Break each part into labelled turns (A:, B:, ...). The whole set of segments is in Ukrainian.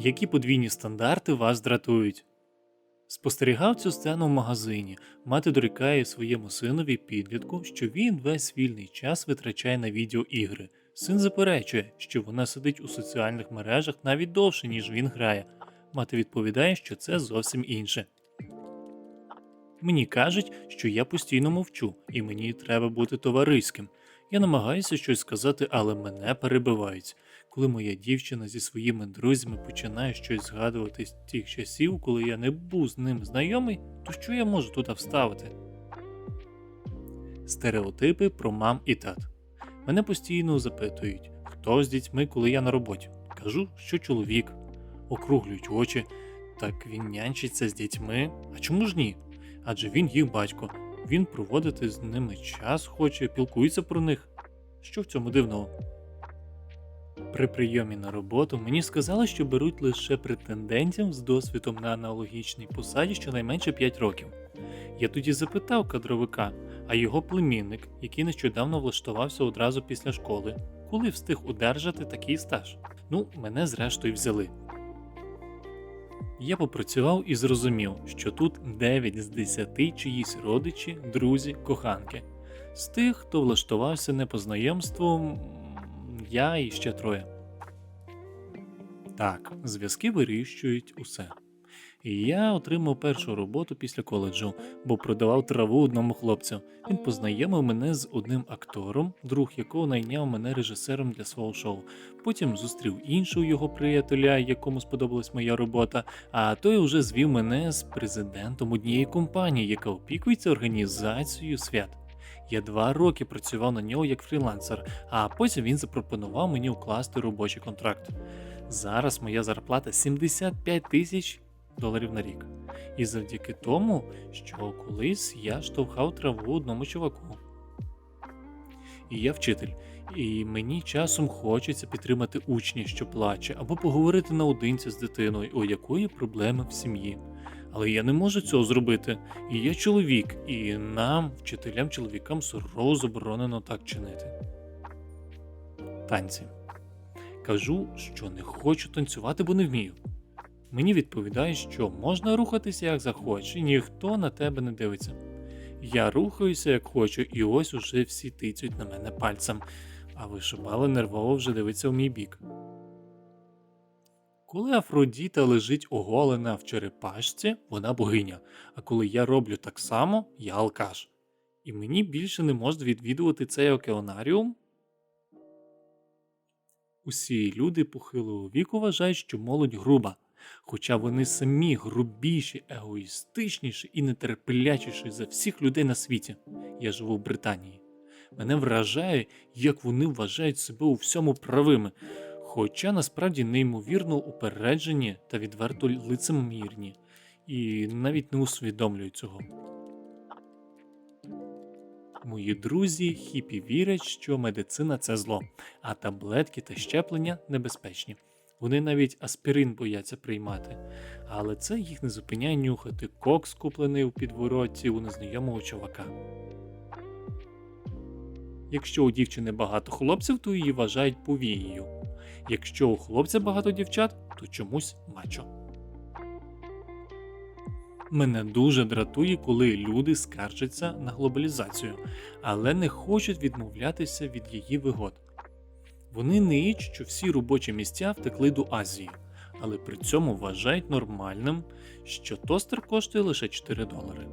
A: Які подвійні стандарти вас дратують? Спостерігав цю сцену в магазині. Мати дорікає своєму синові підлітку, що він весь вільний час витрачає на відеоігри. Син заперечує, що вона сидить у соціальних мережах навіть довше, ніж він грає. Мати відповідає, що це зовсім інше. Мені кажуть, що я постійно мовчу, і мені треба бути товариським. Я намагаюся щось сказати, але мене перебивають. Коли моя дівчина зі своїми друзями починає щось згадувати з тих часів, коли я не був з ним знайомий, то що я можу туди вставити? Стереотипи про мам і тат. Мене постійно запитують, хто з дітьми, коли я на роботі. Кажу, що чоловік. Округлюють очі. Так він нянчиться з дітьми. А чому ж ні? Адже він їх батько. Він проводити з ними час хоче, пілкується про них. Що в цьому дивного? При прийомі на роботу мені сказали, що беруть лише претендентів з досвідом на аналогічній посаді щонайменше 5 років. Я тоді запитав кадровика, а його племінник, який нещодавно влаштувався одразу після школи, коли встиг одержати такий стаж. Ну, мене зрештою взяли. Я попрацював і зрозумів, що тут 9 з 10 чиїсь родичі, друзі, коханки. З тих, хто влаштувався не по знайомству, я і ще троє. Так, зв'язки вирішують усе. І я отримав першу роботу після коледжу, бо продавав траву одному хлопцю. Він познайомив мене з одним актором, друг якого найняв мене режисером для свого шоу. Потім зустрів іншого його приятеля, якому сподобалась моя робота, а той уже звів мене з президентом однієї компанії, яка опікується організацією свят. Я два роки працював на нього як фрілансер, а потім він запропонував мені укласти робочий контракт. Зараз моя зарплата 75 тисяч доларів на рік. І завдяки тому, що колись я штовхав траву одному чуваку. І я вчитель, і мені часом хочеться підтримати учня, що плаче, або поговорити наодинці з дитиною, у якої проблеми в сім'ї. Але я не можу цього зробити. І я чоловік, і нам, вчителям, чоловікам, сурово заборонено так чинити. Танці. Кажу, що не хочу танцювати, бо не вмію. Мені відповідають, що можна рухатися як захочеш, і ніхто на тебе не дивиться. Я рухаюся як хочу, і ось уже всі тицють на мене пальцем, а вишибала нервово вже дивиться в мій бік. Коли Афродіта лежить оголена в черепашці, вона богиня, а коли я роблю так само, я алкаш. І мені більше не можна відвідувати цей океанаріум. Усі люди похилого віку вважають, що молодь груба, хоча вони самі грубіші, егоїстичніші і нетерплячіші за всіх людей на світі. Я живу в Британії. Мене вражає, як вони вважають себе у всьому правими, хоча насправді неймовірно упереджені та відверто лицемірні, і навіть не усвідомлюють цього. Мої друзі хіпі вірять, що медицина це зло, а таблетки та щеплення небезпечні. Вони навіть аспірин бояться приймати, але це їх не зупиняє нюхати кокс, куплений у підворотці у незнайомого чувака. Якщо у дівчини багато хлопців, то її вважають повією. Якщо у хлопця багато дівчат, то чомусь мачо. Мене дуже дратує, коли люди скаржаться на глобалізацію, але не хочуть відмовлятися від її вигод. Вони не ниють, що всі робочі місця втекли до Азії, але при цьому вважають нормальним, що тостер коштує лише 4 долари.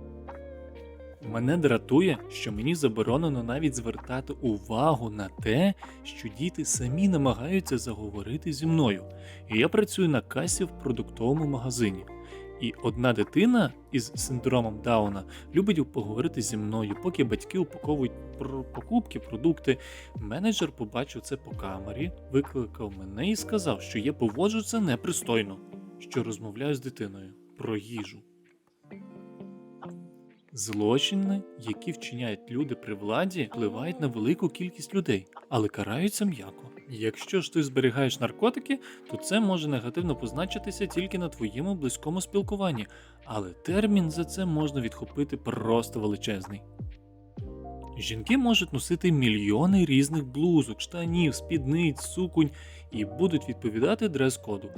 A: Мене дратує, що мені заборонено навіть звертати увагу на те, що діти самі намагаються заговорити зі мною, і я працюю на касі в продуктовому магазині. І одна дитина із синдромом Дауна любить поговорити зі мною, поки батьки упаковують про покупки, продукти. Менеджер побачив це по камері, викликав мене і сказав, що я поводжу це непристойно, що розмовляю з дитиною про їжу. Злочини, які вчиняють люди при владі, впливають на велику кількість людей, але караються м'яко. Якщо ж ти зберігаєш наркотики, то це може негативно позначитися тільки на твоєму близькому спілкуванні, але термін за це можна відхопити просто величезний. Жінки можуть носити мільйони різних блузок, штанів, спідниць, суконь і будуть відповідати дрес-коду.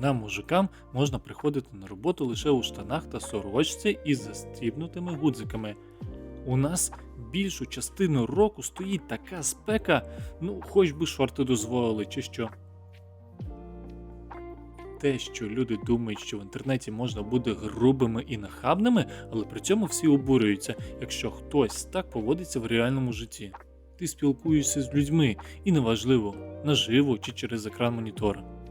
A: Нам, мужикам, можна приходити на роботу лише у штанах та сорочці із застібнутими гудзиками. У нас більшу частину року стоїть така спека, ну, хоч би шорти дозволили, чи що. Те, що люди думають, що в інтернеті можна бути грубими і нахабними, але при цьому всі обурюються, якщо хтось так поводиться в реальному житті. Ти спілкуєшся з людьми, і неважливо, наживо чи через екран монітора.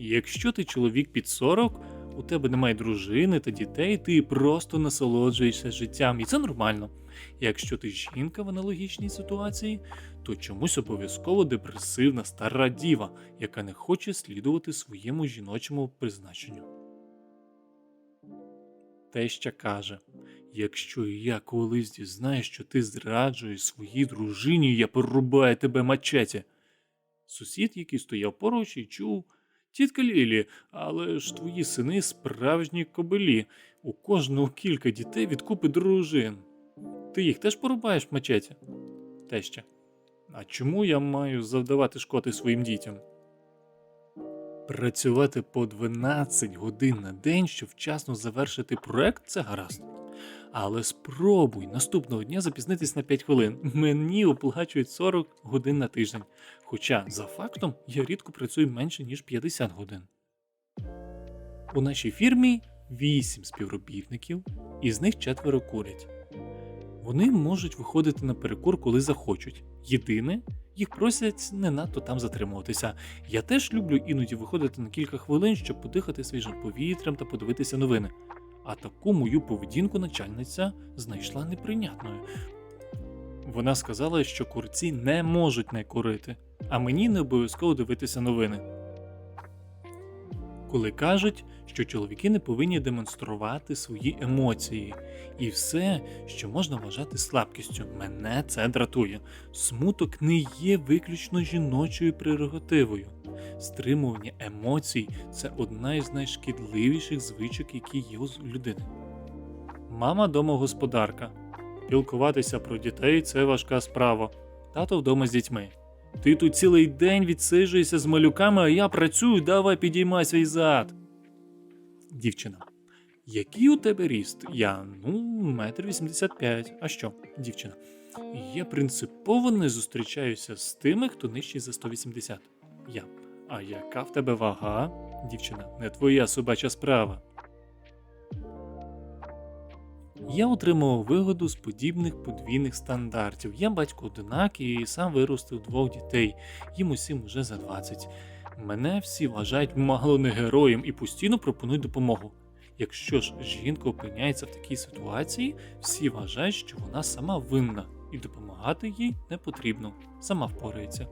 A: Якщо ти чоловік під 40, у тебе немає дружини та дітей, ти просто насолоджуєшся життям, і це нормально. Якщо ти жінка в аналогічній ситуації, то чомусь обов'язково депресивна стара діва, яка не хоче слідувати своєму жіночому призначенню. Теща каже: Якщо я колись дізнаюсь, що ти зраджуєш своїй дружині, я порубаю тебе мачеті. Сусід, який стояв поруч і чув, тітка Лілі, але ж твої сини справжні кобилі, у кожного кілька дітей від купи дружин. Ти їх теж порубаєш в мачеті? Теща. А чому я маю завдавати шкоди своїм дітям? Працювати по 12 годин на день, щоб вчасно завершити проект, це гаразд. Але спробуй наступного дня запізнитись на 5 хвилин. Мені оплачують 40 годин на тиждень. Хоча, за фактом, я рідко працюю менше, ніж 50 годин. У нашій фірмі 8 співробітників, із них четверо курять. Вони можуть виходити на перекур, коли захочуть. Єдине, їх просять не надто там затримуватися. Я теж люблю іноді виходити на кілька хвилин, щоб подихати свіжим повітрям та подивитися новини. А таку мою поведінку начальниця знайшла неприйнятною. Вона сказала, що курці не можуть не курити, а мені не обов'язково дивитися новини. Коли кажуть, що чоловіки не повинні демонструвати свої емоції, і все, що можна вважати слабкістю, мене це дратує. Смуток не є виключно жіночою прерогативою. Стримування емоцій це одна із найшкідливіших звичок, які є у людини. Мама домогосподарка. Пілкуватися про дітей це важка справа. Тато вдома з дітьми. Ти тут цілий день відсиджуєшся з малюками, а я працюю, давай підіймай свій зад. Дівчина. Який у тебе ріст? Я ну, метр вісімдесят п'ять. А що, дівчина? Я принципово не зустрічаюся з тими, хто нижчий за 180. Я. А яка в тебе вага? Дівчина, не твоя собача справа. Я отримував вигоду з подібних подвійних стандартів. Я батько одинак і сам виростив двох дітей, їм усім уже за 20. Мене всі вважають мало не героєм і постійно пропонують допомогу. Якщо ж жінка опиняється в такій ситуації, всі вважають, що вона сама винна, і допомагати їй не потрібно, сама впорається.